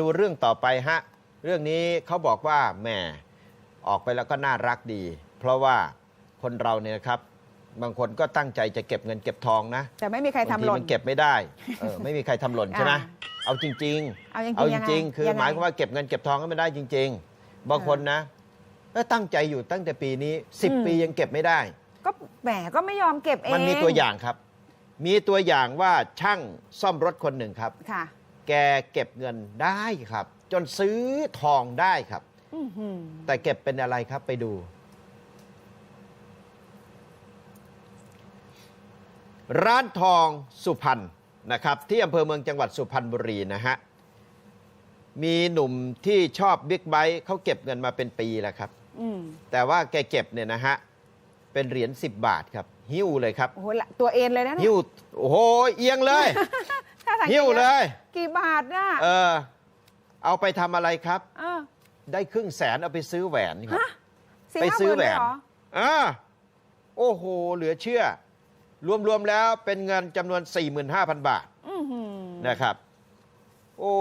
ดูเรื่องต่อไปฮะ เรื่องนี้เขาบอกว่าแหมออกไปแล้วก็น่ารักดี เพราะว่าคนเราเนี่ยนะครับ บางคนก็ตั้งใจจะเก็บเงินเก็บทองนะแต่ไม่มีใครทำบางทีหล่นมันเก็บไม่ได้เออไม่มีใครทำหล่นใช่ไหมอ่าเอาจริงเอาจริงๆเอาจยังไงริงๆคือยังไงหมายความว่าเก็บเงินเก็บทองก็ไม่ได้จริง ๆ บางคนนะเอ้ยตั้งใจอยู่ตั้งแต่ปีนี้10 ปียังเก็บไม่ได้ ก็แหมก็ไม่ยอมเก็บเองมันมีตัวอย่างครับ มีตัวอย่างว่าช่างซ่อมรถคนหนึ่งครับ ค่ะ แกเก็บเงินได้ครับ จนซื้อทองได้ครับ อื้อหือแต่เก็บเป็นอะไรครับไปดู ร้านทองสุพรรณนะครับ ที่อำเภอเมืองจังหวัดสุพรรณบุรีนะฮะ มีหนุ่มที่ชอบบิ๊กไบค์เขาเก็บเงินมาเป็นปีแล้วครับ อืมแต่ว่าแกเก็บเนี่ยนะฮะ เป็นเหรียญ10 บาทครับ หิ้วเลยครับ โอ้โหละตัวเอ็นเลยนะเนี่ยหิ้ว โอ้โห เอียงเลยถ้า สังกตหิ้วเลย กี่บาทน่ะเออ เอาไปทำอะไรครับ เออได้ครึ่งแสนเอาไปซื้อแหวนครับ ฮะสี่ไปห้าซื้อมื่นแหวเลยนเหรออ่าโอ้โห เหลือเชื่อ รวม ๆ แล้วเป็นเงินจำนวน 45,000 บาทอื้อหือนะครับ โอ้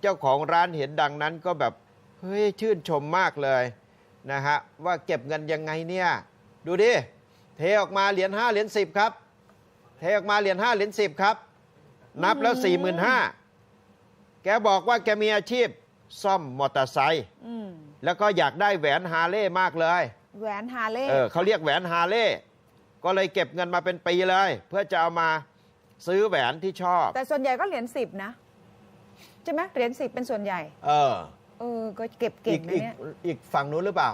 เจ้าของร้านเห็นดังนั้นก็แบบ เฮ้ย ชื่นชมมากเลยนะฮะ ว่าเก็บเงินยังไงเนี่ย ดูดิ เทออกมาเหรียญ5เหรียญ10 ครับ เทออกมาเหรียญ5เหรียญ10 ครับ นับแล้ว45,000แกบอกว่าแกมีอาชีพซ่อมมอเตอร์ไซค์อืมแล้วก็อยากได้แหวนฮาร์เลย์มากเลย แหวนฮาเล่เออเขาเรียกแหวนฮาร์เลย์ก็เลยเก็บเงินมาเป็นปีเลย เพื่อจะเอามาซื้อแหวนที่ชอบ แต่ส่วนใหญ่ก็เหรียญสิบนะใช่ไหมเหรียญสิบเป็นส่วนใหญ่ เออเออก็เก็บเก่อีงกนะอีกเนี่ยอีกฝั่งนู้นหรือเปล่า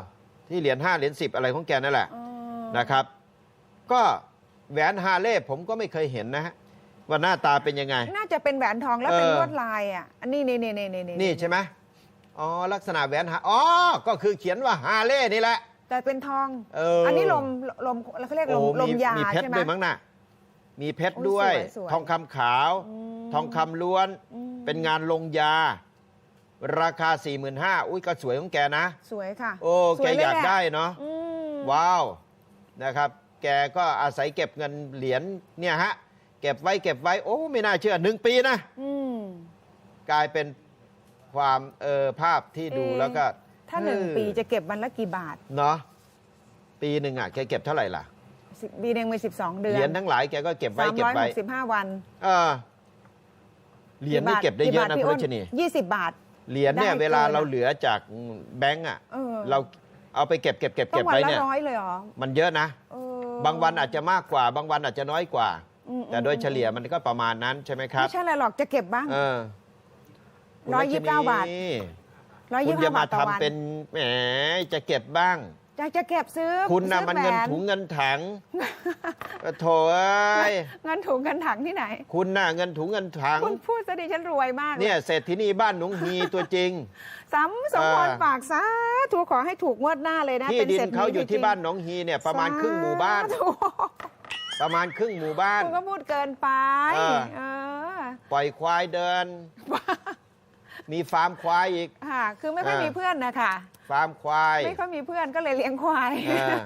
ที่เหรียญห้าเหรียญสิบอะไรของแกนั่นแหละอ๋อนะครับ ก็แหวนฮาร์เลย์ผมก็ไม่เคยเห็นนะฮะ ว่าหน้าตาเป็นยังไง น่าจะเป็นแหวนทองแล้วเป็นเออลวดลายอะอันนี้นี่นี่นี่นี่นี่ใช่ไหมอ๋อลักษณะแหวนฮาอ๋อก็คือเขียนว่าฮาร์เลย์นี่แหละ แต่เป็นทองเอออัอันนี้ลมลมเขาเรียกลมโอ้ลมยามีเพชรใช่ไหมด้วยมั้งน่ะมีเพชรโอ้ยด้วยสวยสวย ทองคำขาวอืมทองคำล้วนอืมเป็นงานลงยา ราคา 4 5 0 0 0อุ้ยก็สวยของแกนะ สวยค่ะ โอ้สแกวยเลอยากแหละได้เนาะอืมว้าวนะครับ แกก็อาศัยเก็บเงินเหรียญเนี่ยฮะ เก็บไว้เก็บไว้ โอ้ ไม่น่าเชื่อหนึ่งปีนะอืมกลายเป็นความเออภาพที่ดูเอ๊ะ แล้วก็ถ้าหนึ่งเออปีจะเก็บวันละกี่บาทเนาะปีหนึ่งอะแกเก็บเท่าไหร่ล่ะสิบปีหนึ่งมีสิบสองเดือนเหรียญทั้งหลายแกก็เก็บไว้สามเก็บร้อยไว้หกสิบห้าวันเออเหรียญนี่เก็บได้เยอะนะคุณรัชนียี่สิบบาท เหรียญเนี่ยได้เวลาเกินอะเราเหลือจากแบงก์อะเออ เราเอาไปเก็บเก็บเก็บต้อเก็บงวันไว้ละเนี่ยร้อยเลยเหรอมันเยอะนะ เออบางวันอาจจะมากกว่า บางวันอาจจะน้อยกว่า อืมแต่โดยเฉลี่ยมันก็ประมาณนั้นใช่ไหมครับไม่ใช่อะไรหรอกจะเก็บบ้าง เออคุณร้อยยี่สิบเก้ารัชนีบาท ร้อยคุยี่ณสิบจะห้ามาบาทต่อวันทำเป็นแหมจะเก็บบ้างอยากจะเก็บซื้อคุณน่ะซื้อมันเงินแหวถุงเงินถังโถเอ้ยเงินถุงเงินถังที่ไหน คุณน่ะเงินถุงเงินถัง คุณพูดซะดิฉันรวยมากลเนี่ยเศรษฐินีบ้านหนองฮีตัวจริง ซ้ำสมพรเออฝากสาธุขอให้ถูกงวดหน้าเลยนะที่เป็นดินศรษฐีเขาอยู่จริที่งๆบ้านหนองฮีเนี่ยประมาณครึ่งหมู่บ้าน สธุ ประมาณครึ่งหมู่บ้าน คุณก็พูดเกินไป เออ เออปล่อยควายเดิน มีฟาร์มควายอีก ค่ะคือไม่ค่อยเออ มีเพื่อนนะคะ ฟาร์มควาย ไม่ค่อยมีเพื่อนก็เลยเลี้ยงควาย เออ